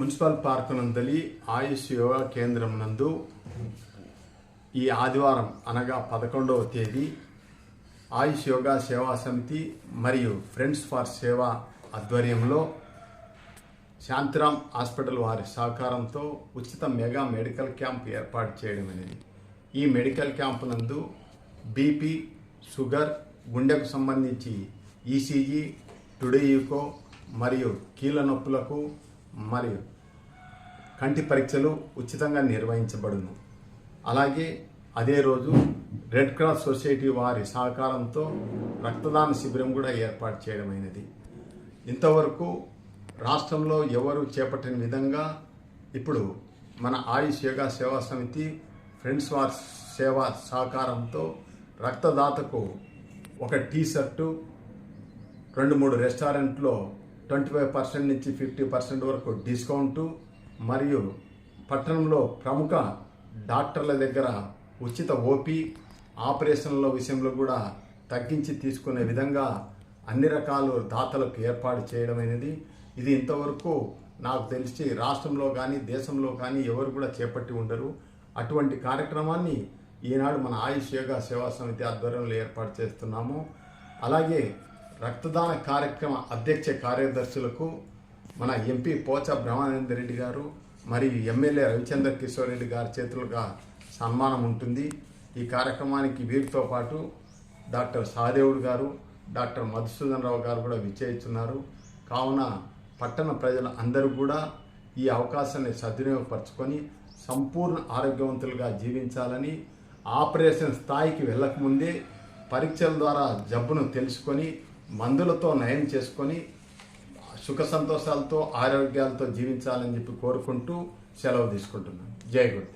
Municipal park నందలి ఆయుష్ యోగా కేంద్రం నందు ఈ ఆదివారం అనగా పదకొండవ తేదీ ఆయుష్ యోగా సేవా సమితి మరియు ఫ్రెండ్స్ ఫార్ సేవ ఆధ్వర్యంలో శాంతిరామ్ హాస్పిటల్ వారి సహకారంతో ఉచిత మెగా మెడికల్ క్యాంప్ ఏర్పాటు చేయడం అనేది. ఈ మెడికల్ క్యాంప్ నందు బీపీ షుగర్ గుండెకు సంబంధించి ఈసీజీ టుడేయుకో మరియు కీళ్ళ నొప్పులకు మరియు కంటి పరీక్షలు ఉచితంగా నిర్వహించబడును. అలాగే అదే రోజు రెడ్ క్రాస్ సొసైటీ వారి సహకారంతో రక్తదాన శిబిరం కూడా ఏర్పాటు చేయడమైనది. ఇంతవరకు రాష్ట్రంలో ఎవరు చేపట్టిన విధంగా ఇప్పుడు మన ఆయుష్ యోగా సేవా సమితి ఫ్రెండ్స్ వార్ సేవా సహకారంతో రక్తదాతకు ఒక టీ షర్టు రెండు మూడు రెస్టారెంట్లో ట్వంటీ ఫైవ్ పర్సెంట్ నుంచి ఫిఫ్టీ పర్సెంట్ వరకు డిస్కౌంటు మరియు పట్టణంలో ప్రముఖ డాక్టర్ల దగ్గర ఉచిత ఓపీ ఆపరేషన్ల విషయంలో కూడా తగ్గించి తీసుకునే విధంగా అన్ని రకాలు దాతలకు ఏర్పాటు చేయడం అనేది ఇది ఇంతవరకు నాకు తెలిసి రాష్ట్రంలో కానీ దేశంలో కానీ ఎవరు కూడా చేపట్టి ఉండరు. అటువంటి కార్యక్రమాన్ని ఈనాడు మన ఆయుష్ యోగా సేవా సమితి ఆధ్వర్యంలో ఏర్పాటు చేస్తున్నాము. అలాగే రక్తదాన కార్యక్రమ అధ్యక్ష కార్యదర్శులకు మన ఎంపీ పోచ బ్రహ్మానంద రెడ్డి గారు మరియు ఎమ్మెల్యే రవిచంద్ర కిషోర్ రెడ్డి గారి చేతులుగా సన్మానం ఉంటుంది. ఈ కార్యక్రమానికి వీరితో పాటు డాక్టర్ సహదేవుడు గారు డాక్టర్ మధుసూదన్ రావు గారు కూడా విచ్చేస్తున్నారు. కావున పట్టణ ప్రజలు అందరూ కూడా ఈ అవకాశాన్ని సద్వినియోగపరచుకొని సంపూర్ణ ఆరోగ్యవంతులుగా జీవించాలని ఆపరేషన్ స్థాయికి వెళ్ళకముందే పరీక్షల ద్వారా జబ్బును తెలుసుకొని మందులతో నయం చేసుకొని సుఖ సంతోషాలతో ఆరోగ్యాలతో జీవించాలని చెప్పి కోరుకుంటూ సెలవు తీసుకుంటున్నాను. జై గురు